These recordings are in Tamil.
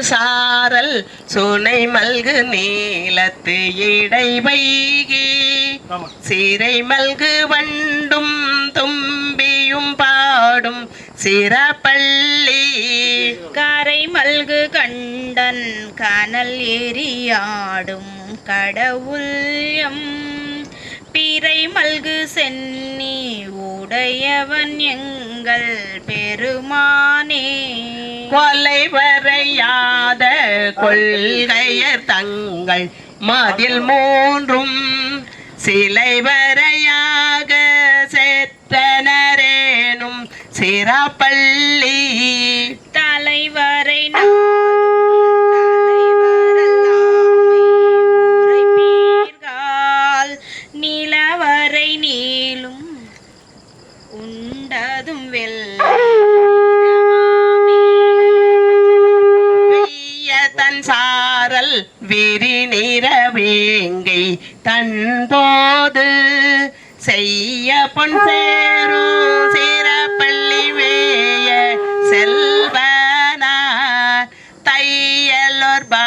சாரல் சுனை மல்கு நீலத்து இடை வைகி சிறை மல்கு வண்டும் தும்பியும் பாடும் சிறப்பள்ளி. கரை மல்கு கண்டன் கனல் எரியாடும் கடவுள்யம் பிறை மல்கு சென்னி உடையவன் எங்கள் பெருமானே. கொலை வரையாத கொள்கையர் தங்கள் மதில் மூன்றும் சிலை வரையாத பொன் சேரும் சிறப்பள்ளி வேய செல்வனார் தையலோர் பா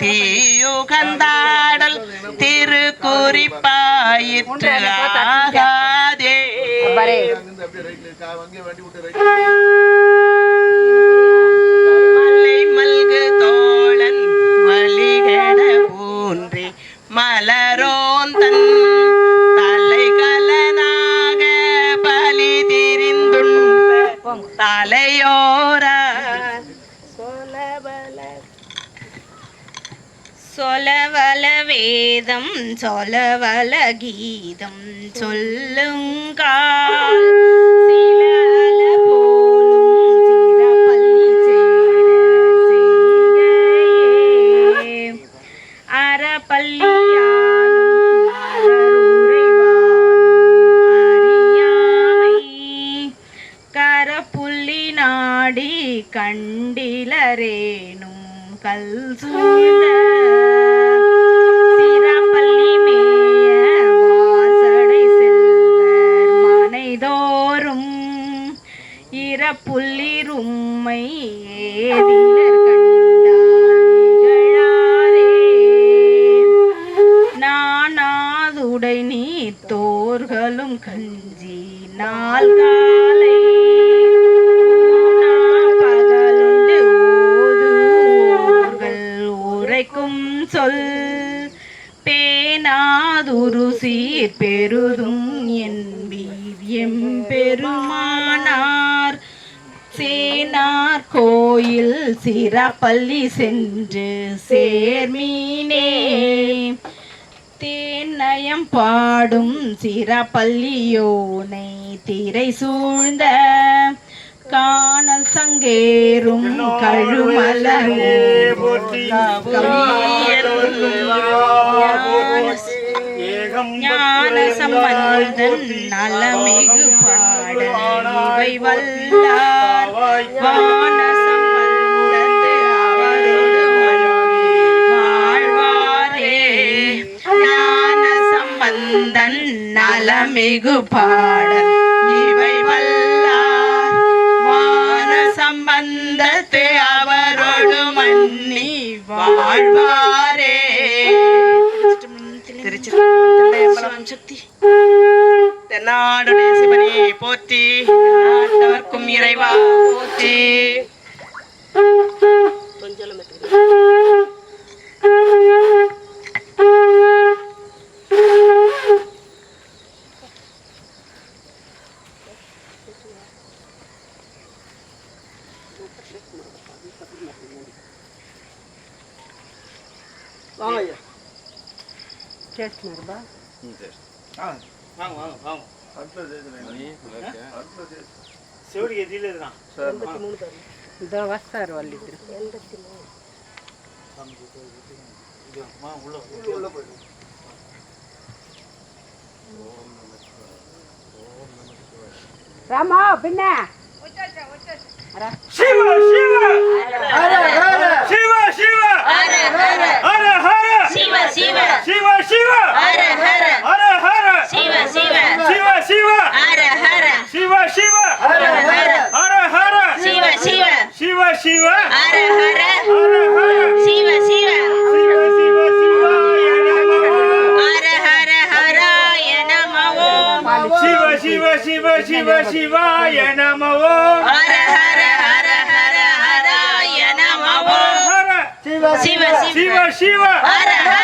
தீயுகந்தாடல் திருக்குறிப்பாயிற்று ஆகாதே. மலை மல்கு தோழன் வழிகட ஊன்றி மலரோந்தன் சொலவல வேதம் சொலவல கீதம் சொல்லுங்க பெருதும் என்பீர் எம்பெருமானார் சேனார் கோயில் சிறப்பள்ளி சென்று சேர்மீனே தேநயம் பாடும் சிறப்பள்ளியோனை திரை சூழ்ந்த காணல் சங்கேறும் கழுமலரே. ஞான சம்பந்தன் நலமிகு பாடல் இவை வல்லார். வான சம்பந்தத்து அவரோடு வாழ்வாரே. ஞான சம்பந்தன் நலமிகு பாடல் இவை வல்லார். வான சம்பந்தத்தை அவரோடு மன்னி வாழ்வார். திருச்சிற்றம்பலம் சக்தி தென்னாடுடைய சிவனே போற்றி. நாட்டவர்க்கும் இறைவா போற்றி. வாங்க நூறுரூபா శివుడికి తెలియదునా ఇదో వస్తారు వాళ్ళు ఇద్దరు రామా పిన్న శివ శివ శివ శివ சிவ. சிவ சிவ. ஹர ஹர. ஹர ஹர. சிவ சிவ. சிவ சிவ. ஹர ஹர. சிவ சிவ. ஹர ஹர. ஹர ஹர. சிவ சிவ. சிவ சிவ. ஹர ஹர. ஹர ஹர. சிவ சிவ. சிவ சிவ சிவ சிவாய நமோ ஹர ஹர ஹர ஹர ஹராய நமோ ஹர. சிவ சிவ. சிவ சிவ. ஹர ஹர.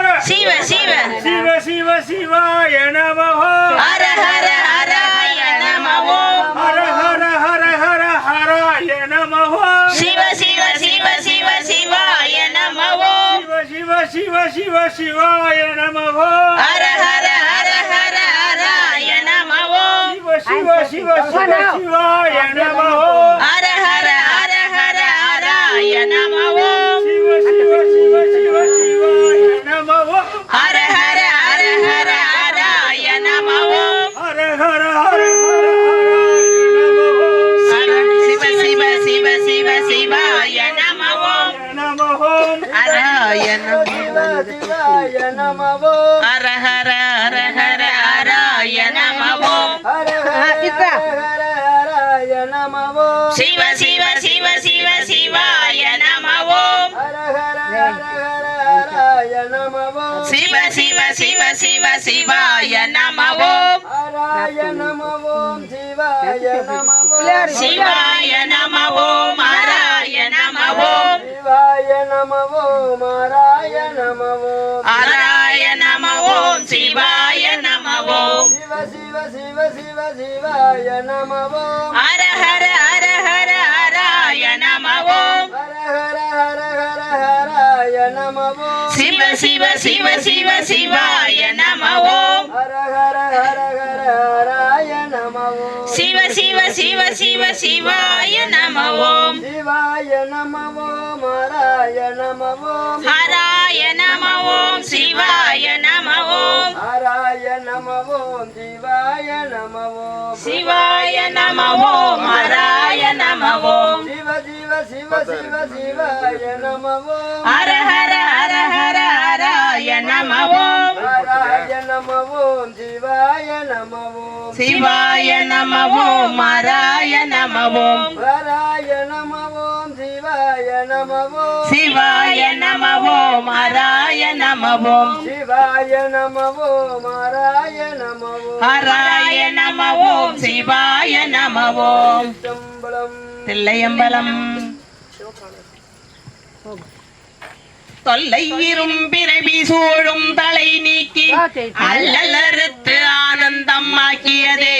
சிவ சிவ சிவ சிவ சிவாய நமஹோ ஹர ஹர ஹராய நமஹோ ஹர ஹர ஹர ஹர ஹராய நமஹோ சிவ சிவ சிவ சிவ சிவாய நமஹோ சிவ சிவ சிவ சிவ சிவாய நமஹோ ஹர ஹர ஹர ஹர ஹராய நமஹோ சிவ சிவ சிவ சிவ சிவாய நமஹோ ஹர ஹர ஹர ஹர ஹராய நமஹோ சிவ சிவ హర హర హర హర హరాయ నమః హర హర హర హర శివ శివ శివ శివ శివాయ నమః నమః హరాయ నమః హర హర హర హర హరాయ నమః శివ శివ శివ శివ శివాయ నమః சிவ சிவ சிவ சிவ சிவாய நமவோ சிவாய நமவோ மாராய நமவோ சிவாய நமவோ மாராய நமவோ ஆராய நமவோ சிவாய நமவோ சிவ சிவ சிவ சிவாய நமவோ ஹர ஹர ஹர ஹர ஹராய நமவோ ஹர ஹர ஹர ஹர ஹர சிவாய நமவோ. சிவ சிவ சிவ சிவ சிவாய நமவோ. ஹர ஹர ஹர ஹர ஹராய நமவோ. சிவ சிவ சிவ சிவ சிவாய நமவோ. சிவாய நமவோ மராய நமவோ. ஹராய நமவோ சிவாய நமவோ. ஹராய நமவோ சிவாய நமவோ. சிவாய நமவோ மராய శివ శివ శివాయ నమవో హర హర హర హర హరాయ నమవో హరాయ నమవో శివాయ నమవో శివాయ నమవో మరాయ నమవో హరాయ నమవో శివాయ నమవో శివాయ నమవో మరాయ నమవో శివాయ నమవో మరాయ నమవో హరాయ నమవో శివాయ నమవో తెల్లయంబలం. தொல்லை இரும்பிறவி சூழும் தலை நீக்கி அல்லலறுத்து ஆனந்தம் ஆக்கியதே.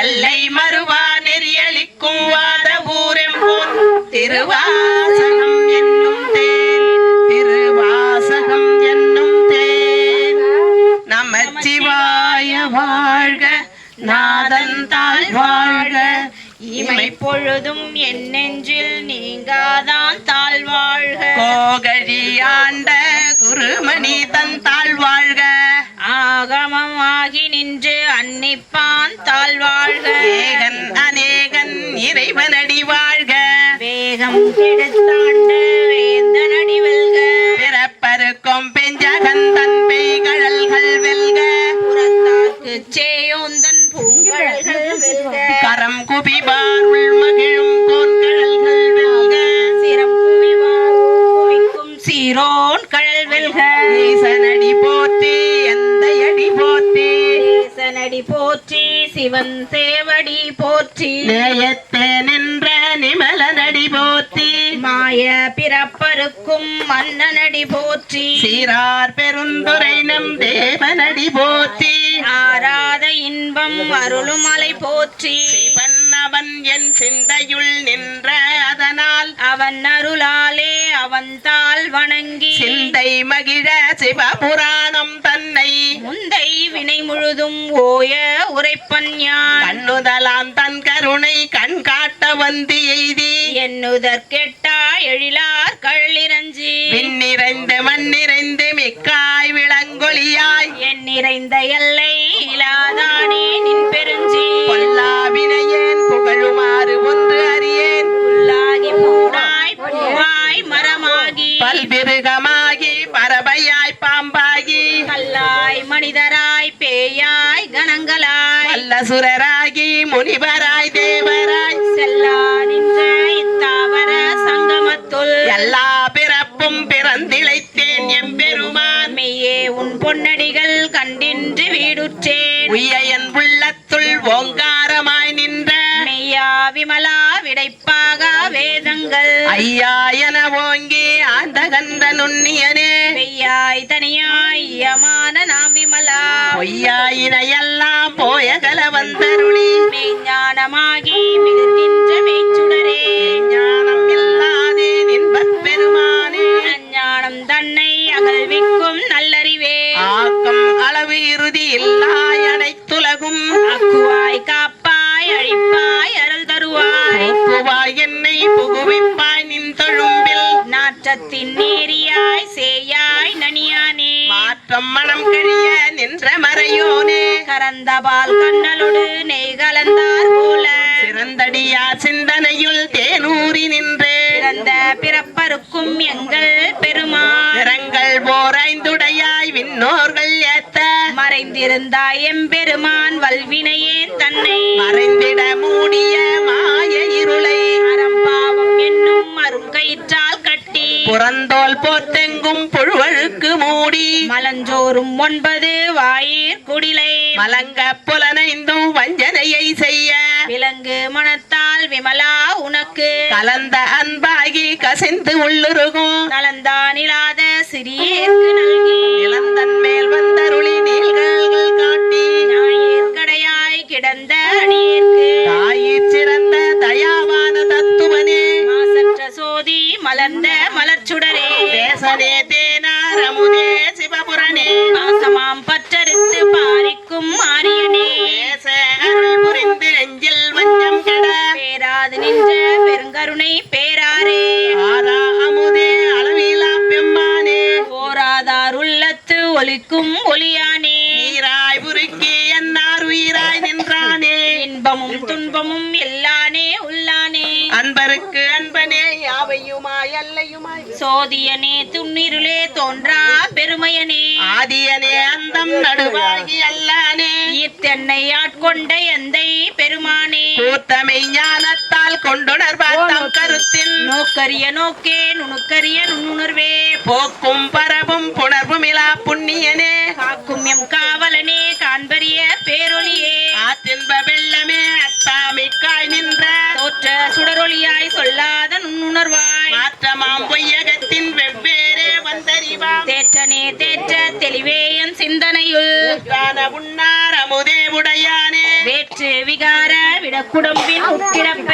எல்லை மறுவா நெறியளிக்கும் வாத ஊரெம்போன் திருவாசகம் என்னும் தேன். திருவாசகம் என்னும் தேன். நமச்சிவாய வாழ்க நாதன் தாழ் வாழ்க. இமை பொழுதும் என் நெஞ்சில் நீங்காதான் தாழ்வாழ்க. கோகழி ஆண்ட குருமணி தன் தாழ்வாழ்க. ஆகமம் ஆகி நின்று அன்னிப்பான் தாழ்வாழ்க. ஏகன் அநேகன் இறைவனடி வாழ்க. வேகம் கெடுத்தாண்ட ஆய பிறப்பருக்கும் மன்னனடி போற்றி. சீரார் பெருந்துரை நம் தேவனடி போற்றி. ஆராத இன்பம் அருளும் மலை போற்றி. சிவன் அவன் என் சிந்தையுள் நின்ற அதனால் அவன் அருளாலே அவன் தாள் வணங்கி சிந்தை மகிழ சிவபுராணம் தன்னை முந்தை வினை முழுதும் ஓய உரைப்பன் யான். கண்ணுதலாம் தன் கருணை கண் காட்ட வந்து எய்தி. எண்ணுதற் கெட்டா எழிலார் கள்ளிரஞ்சி விண்ணிறைந்து மண்ணிறைந்து மிக்காய் விளங்கொழியாய். என் நிறைந்த எல்லை இலாதானே. வல்லசுரராகி முனிவராய் தேவராய். செல்லா நின்ற இத்தாவர சங்கமத்துள். எல்லா பிறப்பும் பிறந்திழைத்தேன் எம்பெருமான். மெய்யே உன் பொன்னடிகள் கண்டின்று வீடுற்றேன். உய்ய என் உள்ளத்துள் ஓங்காரமாய் நின்ற. மெய்யா விமலா விடைப்பாக வேதங்கள். ஐயா என ஓங்கி ஆண்ட கண்ட நுண்ணியனே. மெய்யாய் தனியாய் யமான பொய்யாயினையெல்லாம் போய கல வந்தருளி. மெய்ஞானமாகி மிகுகின்ற மெய்ச்சுடரே. ஞானம் இல்லாதே நின்பப் பெருமானே. அஞ்ஞானம் தன்னை அகழ்விக்கும் நல்லறிவே. ஆக்கம் அளவு இறுதி இல்லாய் அனைத்துலகும். அக்குவாய் காப்பாய் அழிப்பாய் அருள் தருவாய். போக்குவாய் என்னை புகுவிப்பாய் நின் தொழும்பில். நாற்றத்தின் நேரியாய் சேயாய் நனியானே. மாற்றம் மனம் கழிய நின்ற மறையோனே. கரந்தபால் கண்ணலொடு நெய் கலந்தார் போல. சிறந்தடியா சிந்தனையுள் தேனூரி நின்றே. பிறந்த பிறப்பருக்கும் எங்கள் பெருமான் நிறங்கள் போரைந்துடையாய் விண்ணோர்கள் ஏத்த. மறைந்திருந்தாய் எம்பெருமான் வல்வினையேன் தன்னை. மறைந்திட மூடிய மாய இருளை. அறம்பாவம் என்னும் அருங்கயிற்றால் புறந்தோல் போத்தெங்கும் புழுவழுக்கு மூடி. மலஞ்சோறும் ஒன்பது வாயிற் குடிலை. மலங்க புலனைந்தும் வஞ்சனையை செய்ய. விலங்கு மனத்தால் விமலா உனக்கு. கலந்த அன்பாகி கசிந்து உள்ளுருகும். நலந்தானிலாத சிறியேற்கு நல்கி. இளந்தன் மேல் வந்தருளி மலர்ச்சுடரே தேசனே தேனார் அமுதே சிவபுரனே பாசமாம் பற்றறுத்து பாரிக்கும் ஆரியனே. தேச அருள் புரிந்து நெஞ்சில் வஞ்சம் கெட. பேராது நின்ற பெருங்கருணை பேராரே. ஆரா அமுதே அளவிலா பெம்மானே போராதார் உள்ளத்து ஒலிக்கும் ஒளியானே. நீராய் உருக்கி என்னார் உயிராய் நின்றானே. இன்பமும் துன்பமும் எல்லானே உள்ளானே. அன்பருக்கு சோதியனே துன்னிருளே தோன்றா பெருமையனே. ஆதியனே அந்தம் நடுவாகி அல்லானே. ஈர்த்தென்னை ஆட்கொண்ட எந்தை பெருமானே. கூத்தமை ஞானத்தால் கொண்டுணர்வார் தம் கருத்தின். நோக்கரிய நோக்கே நுணுக்கரிய நுண்ணுணர்வே. போக்கும் பரவும் புணர்வுமிலா புண்ணியனே. காக்கும் எம் காவலனே காண்பரிய பேரொளியே ஆற்றின்ப வெள்ளமே அத்தாமிக்காய் நின்ற. தோற்ற சுடரொளியாய் சொல்லாத நுண்ணுணர்வாய். மாற்றமாம் பொய்யகத்தின் வெவ்வேறே வந்தறிவாம். தேற்றனே தேற்ற தெளிவே என் சிந்தனையுள் உண்ணார் அமுதே உடையானே. வேற்று விகார விடக்குடம்பின் உட்கிடப்ப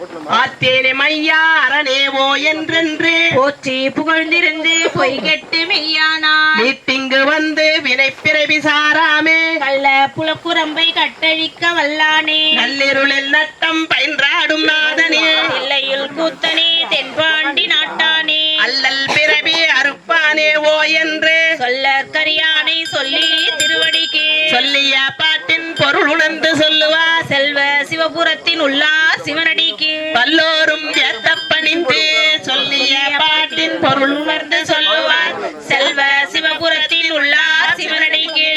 ஆத்தேனே மையா அரணேவோ என்றென்று. போற்றி புகழ்ந்திருந்து பொய் கெட்டு மெய்யானார் நீட்டிங்கு வந்து வினை பிறவி சாராமே. கள்ள புலக்குரம்பை கட்டழிக்க வல்லானே. நள்ளிருளில் நட்டம் பயின்றாடும் நாதனே. எல்லையில் கூத்தனே தென்பாண்டி நாட்டானே. அல்லல் பிறவி அறுப்பானே ஓ என்று. சொல்லற் கரியானை சொல்லி திருவடிக்கு. சொல்லிய பாட்டின் பொருள் உணர்ந்து சொல்லுவார் செல்வ சிவபுரத்தின் உள்ளார் சிவனடிக்கு பல்லோரும் ஏத்த பணிந்து சொல்லிய பாட்டின் பொருள் உணர்ந்து சொல்லுவார். செல்வ சிவபுரத்தில் உள்ளார் சிவனடிக்கு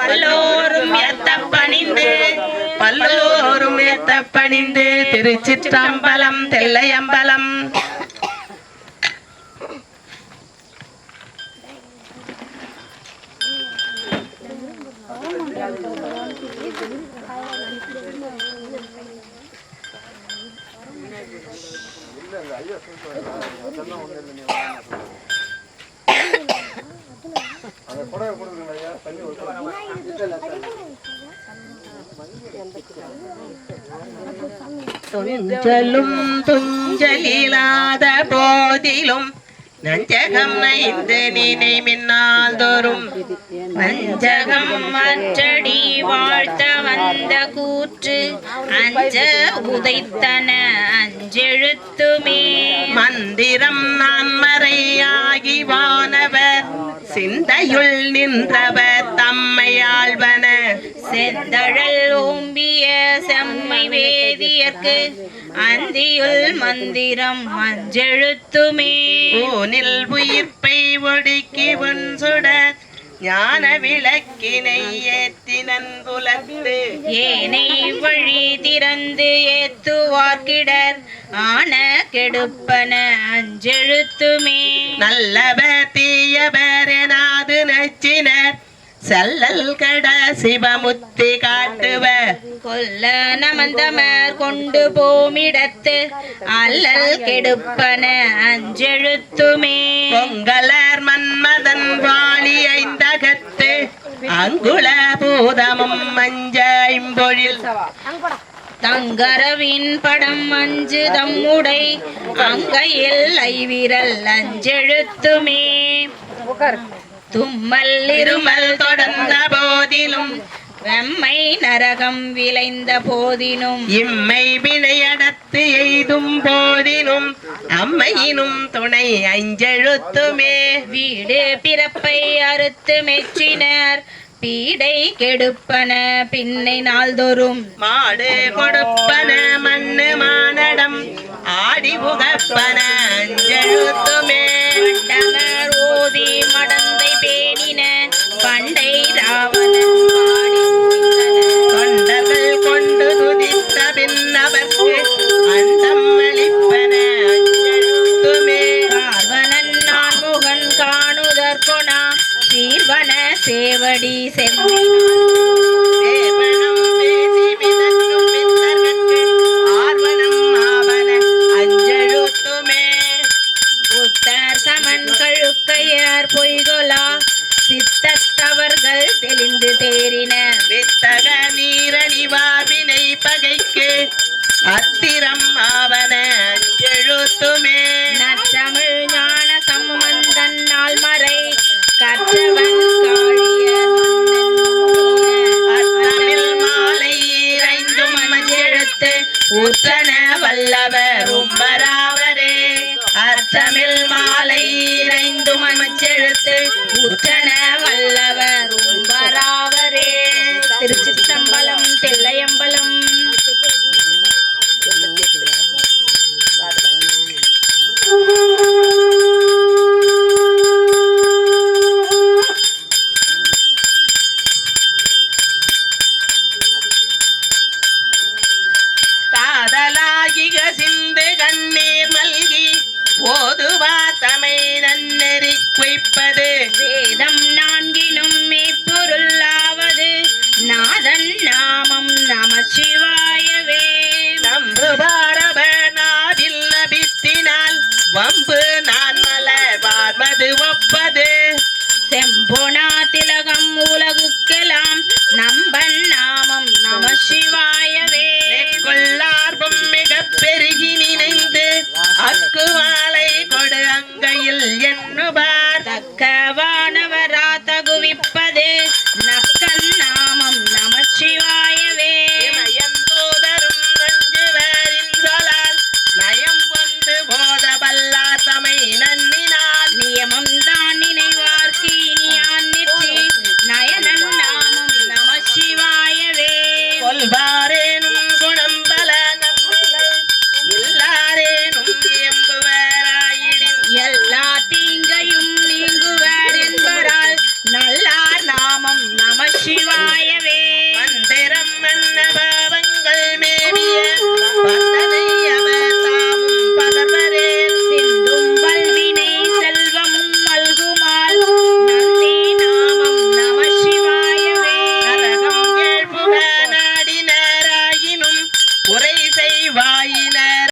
பல்லோரும் ஏத்த பணிந்து பல்லோரும் ஏத்த பணிந்து திருச்சிற்றம்பலம் தெல்லையம்பலம். துஞ்சலும் துஞ்சலில்லாத போதிலும் நஞ்சகம் ஐந்து நினை மின்னால் தோறும் வஞ்சகம் மற்றடி வாழ்த்த வந்த கூற்று அஞ்ச உதைத்தன அஞ்செழுத்துமே மந்திரம் நான்மறையாகி வானவர் சிந்தையுள் நின்றவர் தம்மை ஆள்வன செந்தழல் ஓம்பிய செம்மை வேதியர்க்கு அந்தியுள் மந்திரம் அஞ்செழுத்துமே. ஊனில் உயிர்ப்பை ஒடுக்கி உன் சுடர் ஞான விளக்கினை ஏத்தினன் புலத்து ஏனை வழி திறந்து ஏத்துவார்க்கிடர் ஆன கெடுப்பன அஞ்செழுத்துமே. நல்லவர் தீயவர் எனாது நச்சினர். செல்லல் கட சிவமுத்தி காட்டுவ. கொல்ல நமந்தமர் கொண்டு போமிடத்து அல்லல் கெடுப்பன அஞ்செழுத்துமே. பொங்கலர் மன்மதன் வாழி ஐந்தகத்து அங்குள பூதமும் மஞ்சைம்பொழில். தங்கரவின் படம் அஞ்சு தம்முடை அங்கையில் ஐவிரல் அஞ்செழுத்துமே. தும்மல் இருமல் தொடர்ந்த போதிலும் வெம்மை நரகம் விளைந்த போதினும் இம்மை வினையடத்து எய்தும் போதினும் அம்மையினும் துணை அஞ்செழுத்துமே. வீடு பிறப்பை அறுத்து மெச்சினர் பீடை கெடுப்பன பின்னை நாள்தோறும். மாடு கொடுப்பன மண்ணு மானடம் ஆடி புகப்பன அஞ்செழுத்துமே. பண்டை ராவணன் பாடி உய்ந்தன. தொண்டர்கள் கொண்டு துதித்த பின்னவர்க்கு அந்தம் அளிப்பன அஞ்செழுத்துமே பார்வனன் நான் முகன் காணுதற்கொணா சீர்வன சேவடி செம்மினான் আর